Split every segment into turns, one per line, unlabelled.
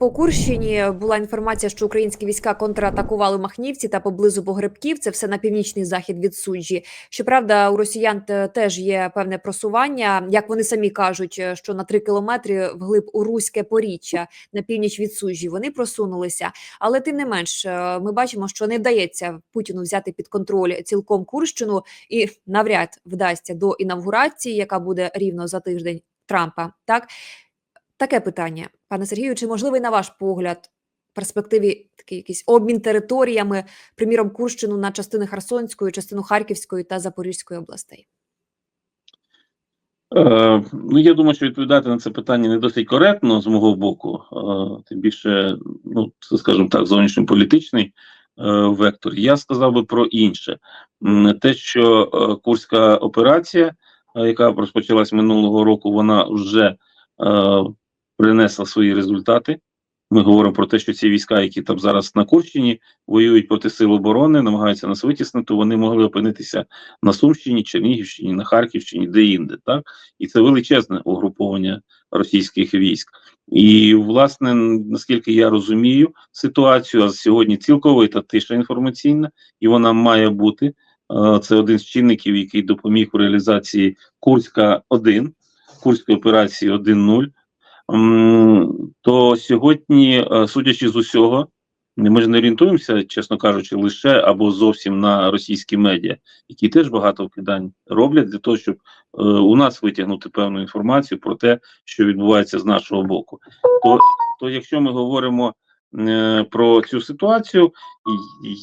По Курщині була інформація, що українські війська контратакували Махнівці та поблизу Погребків. Це все на північний захід від суджі. Щоправда, у росіян теж є певне просування. Як вони самі кажуть, е, що на три кілометри вглиб у Руське поріччя на північ від суджі вони просунулися. Але тим не менш, е, ми бачимо, що не вдається Путіну взяти під контроль цілком Курщину, і навряд вдасться до інавгурації, яка буде рівно за тиждень Трампа. Так Таке питання, пане Сергію, чи можливий на ваш погляд в перспективі такий якийсь обмін територіями, приміром Курщину на частини Херсонської, частину Харківської та Запорізької областей?
Е, ну, я думаю, що відповідати на це питання не досить коректно з мого боку, е, тим більше, ну, скажімо так, зовнішньополітичний е, вектор. Я сказав би про інше. Те, що е, Курська операція, е, яка розпочалась минулого року, вона вже е, принесла свої результати. Ми говоримо про те, що ці війська, які там зараз на Курщині воюють проти сил оборони, намагаються нас витіснити, вони могли опинитися на Сумщині, Чернігівщині, на Харківщині, де-інде, так? І це величезне угруповання російських військ. І, власне, наскільки я розумію ситуацію, а сьогодні цілковита тиша інформаційна, і вона має бути. Е, Це один з чинників, який допоміг у реалізації Курська 1 Курської операції 1.0. То сьогодні, е, судячи з усього, ми ж не орієнтуємося, чесно кажучи, лише або зовсім на російські медіа, які теж багато вкидань роблять для того, щоб е, у нас витягнути певну інформацію про те, що відбувається з нашого боку. То, то якщо ми говоримо е, про цю ситуацію,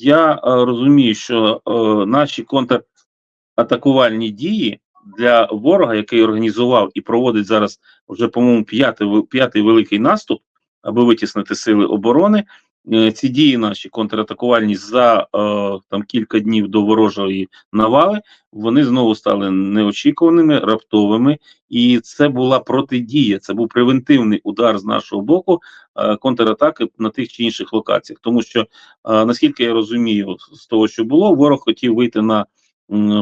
я розумію, що наші контратакувальні дії для ворога, який організував і проводить зараз вже, по-моєму, п'ятий, п'ятий великий наступ, аби витіснити сили оборони. Е, Ці дії наші контратакувальні за е, там кілька днів до ворожої навали, вони знову стали неочікуваними, раптовими, і це була протидія. Це був превентивний удар з нашого боку е, контратаки на тих чи інших локаціях. Тому що, е, наскільки я розумію, з того, що було, ворог хотів вийти на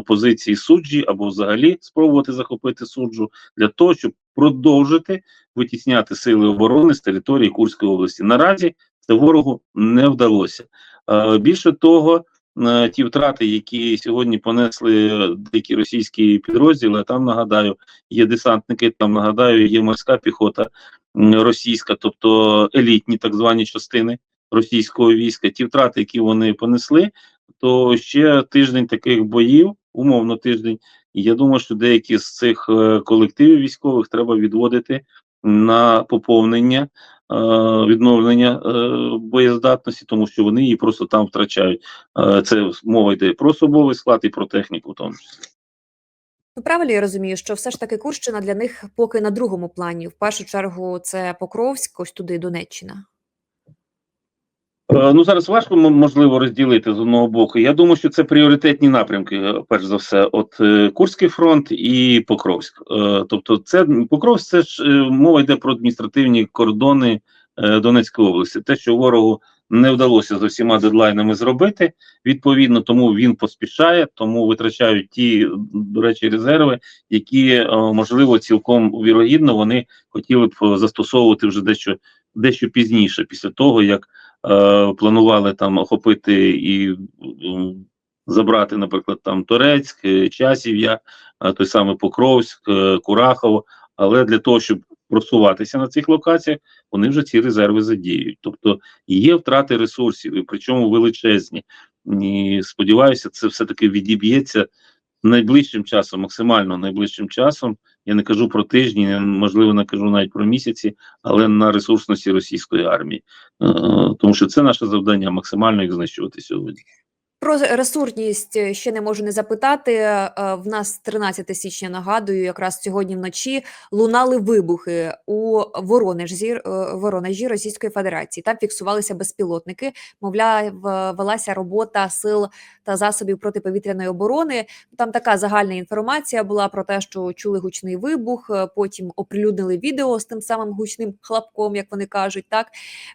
позиції суджі або взагалі спробувати захопити суджу для того, щоб продовжити витісняти сили оборони з території Курської області. Наразі це ворогу не вдалося. Е, Більше того, е, ті втрати, які сьогодні понесли деякі російські підрозділи, там нагадаю, є десантники, там нагадаю, є морська піхота російська, тобто елітні так звані частини російського війська. Ті втрати, які вони понесли, то ще тиждень таких боїв, умовно тиждень. І я думаю, що деякі з цих е, колективів військових треба відводити на поповнення, е, відновлення е, боєздатності, тому що вони її просто там втрачають. Це мова йде про особовий склад і про техніку, в тому числі.
Ну, правильно я розумію, що все ж таки Курщина для них поки на другому плані. В першу чергу це Покровськ, ось туди Донеччина.
Е, Ну зараз важко можливо розділити з одного боку. Я думаю, що це пріоритетні напрямки. е, Перш за все, от е, Курський фронт і Покровськ. Тобто, це Покровськ, це ж мова йде про адміністративні кордони Донецької області. Те, що ворогу не вдалося за всіма дедлайнами зробити. Відповідно, тому він поспішає, тому витрачають ті, до речі, резерви, які можливо цілком вірогідно вони хотіли б застосовувати вже дещо дещо пізніше, після того як планували там охопити і забрати, наприклад, там Турецьк, е, Часів'я, е, той самий Покровськ, е, Курахово. Але для того, щоб просуватися на цих локаціях, вони вже ці резерви задіють. Тобто є втрати ресурсів, і причому величезні. І сподіваюся, це все-таки відіб'ється найближчим часом, максимально найближчим часом. Я не кажу про тижні, можливо, не кажу навіть про місяці, але на ресурсності російської армії. Е, Тому що це наше завдання максимально їх знищувати сьогодні.
Про ресурсність е, ще не можу не запитати. Е, В нас 13 січня, нагадую, якраз сьогодні вночі лунали вибухи у Воронежі, е, Воронежі Російської Федерації. Там фіксувалися безпілотники. Мовляв, велася робота сил та засобів протиповітряної оборони. Там така загальна інформація була про те, що чули гучний вибух. Потім оприлюднили відео з тим самим гучним хлопком, як вони кажуть, так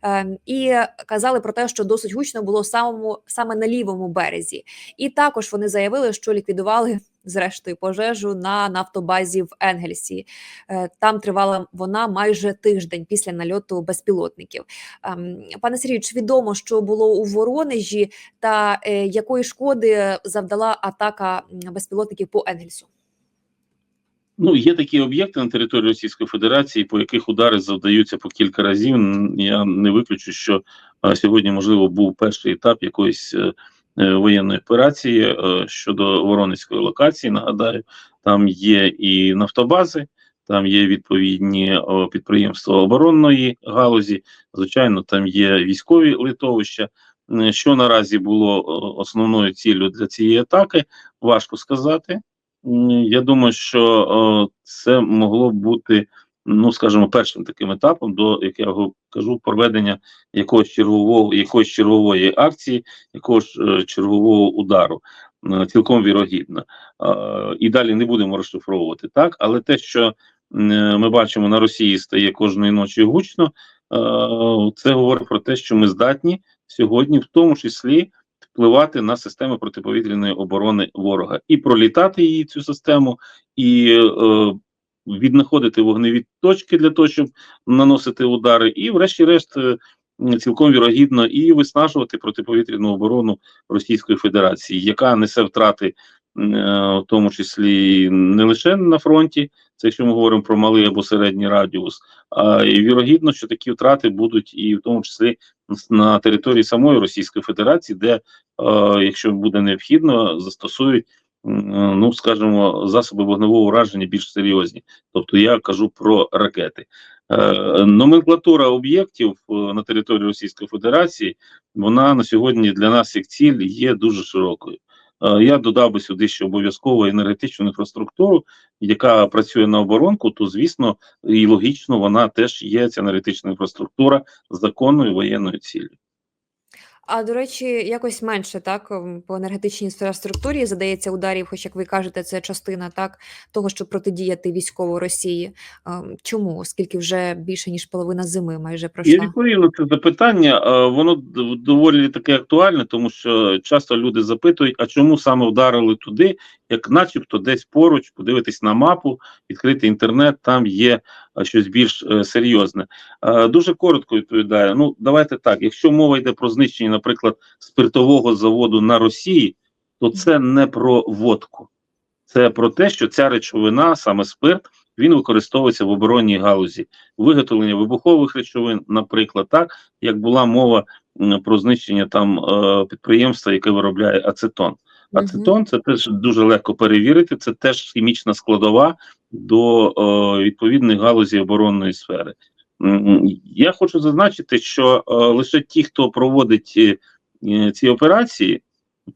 Ем, і казали про те, що досить гучно було самому саме на лівому березі. І також вони заявили, що ліквідували зрештою пожежу на нафтобазі в Енгельсі. Е, Там тривала вона майже тиждень після нальоту безпілотників. Ем, Пане Сергію, чи відомо, що було у Воронежі, та е, якої шкоди завдала атака безпілотників по Енгельсу?
Ну, є такі об'єкти на території Російської Федерації, по яких удари завдаються по кілька разів. Я не виключу, що сьогодні, можливо, був перший етап якоїсь е, е, воєнної операції е, щодо Воронезької локації. Нагадаю, там є і нафтобази, там є відповідні підприємства оборонної галузі. Звичайно, там є військові литовища. Що наразі було основною ціллю для цієї атаки, важко сказати. Я думаю, що це могло бути, ну скажімо, першим таким етапом, до як я кажу, проведення якогось чергового, якоїсь чергової акції, якогось е, чергового удару. Е, Цілком вірогідно. І далі не будемо розшифровувати так, але те, що е, ми бачимо на Росії, стає кожної ночі гучно. Це говорить про те, що ми здатні сьогодні, в тому числі, впливати на системи протиповітряної оборони ворога і пролітати її цю систему, і віднаходити вогневі точки для того, щоб наносити удари, і, врешті-решт, е, цілком вірогідно і виснажувати протиповітряну оборону Російської Федерації, яка несе втрати, е, в тому числі не лише на фронті, це якщо ми говоримо про малий або середній радіус, а і вірогідно, що такі втрати будуть і в тому числі на території самої Російської Федерації, де, е, якщо буде необхідно, застосують, ну скажімо, засоби вогневого ураження більш серйозні. Тобто я кажу про ракети. Е, номенклатура об'єктів е, на території Російської Федерації вона на сьогодні для нас як ціль є дуже широкою. Е, Я додав би сюди ще обов'язково енергетичну інфраструктуру, яка працює на оборонку, то звісно і логічно вона теж є ця енергетична інфраструктура законною воєнною ціллю.
А до речі, якось менше так по енергетичній інфраструктурі задається ударів, хоч як ви кажете, це частина так того, щоб протидіяти військово Росії. Чому? Оскільки вже більше ніж половина зими майже
Я відповів на це запитання. Воно доволі таке актуальне, тому що часто люди запитують, а чому саме вдарили туди, як начебто десь поруч, подивитись на мапу, відкрити інтернет, там є е, щось більш е, серйозне. Е, Дуже коротко відповідаю. Ну, давайте так. Якщо мова йде про знищення, наприклад, спиртового заводу на Росії, то це не про водку. Це про те, що ця речовина, саме спирт, він використовується в оборонній галузі виготовлення вибухових речовин, наприклад, так як була мова про знищення там підприємства, яке виробляє ацетон. Ацетон це теж дуже легко перевірити. Це теж хімічна складова до е, відповідної галузі оборонної сфери. Я хочу зазначити, що е, лише ті, хто проводить е, е, ці операції,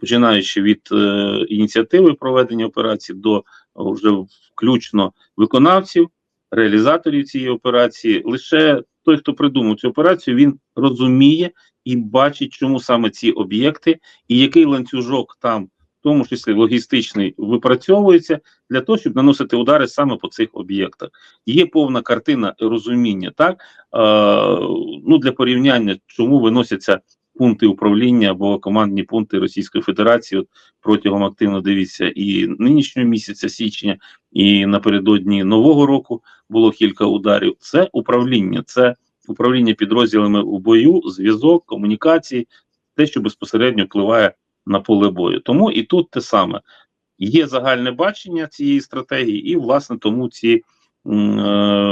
починаючи від е, ініціативи проведення операції до вже включно виконавців, реалізаторів цієї операції, лише той, хто придумав цю операцію, він розуміє і бачить, чому саме ці об'єкти і який ланцюжок там, тому числі логістичний, випрацьовується для того, щоб наносити удари саме по цих об'єктах. Є повна картина розуміння, так е, ну для порівняння, чому виносяться пункти управління або командні пункти Російської Федерації от протягом активно дивіться і нинішнього місяця січня, і напередодні нового року було кілька ударів. Це управління, це управління підрозділами у бою, зв'язок, комунікації, те, що безпосередньо впливає на поле бою. Тому і тут те саме є загальне бачення цієї стратегії, і власне тому ці е,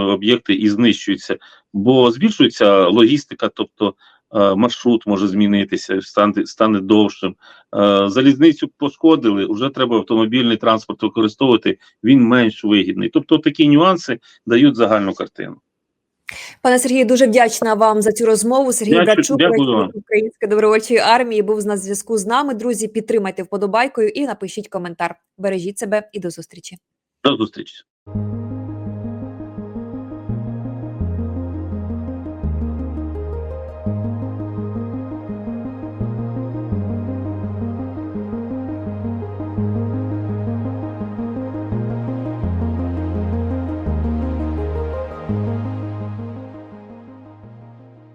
об'єкти і знищуються, бо збільшується логістика, тобто. е, Маршрут може змінитися, стане, стане довшим. Е, Залізницю пошкодили, вже треба автомобільний транспорт використовувати, він менш вигідний. Тобто такі нюанси дають загальну картину.
Пане Сергію, дуже вдячна вам за цю розмову. Сергій
Дякую-
Братчук,
дякую
Української добровольчої армії, був на зв'язку з нами. Друзі, підтримайте вподобайкою і напишіть коментар. Бережіть себе і до зустрічі.
До зустрічі.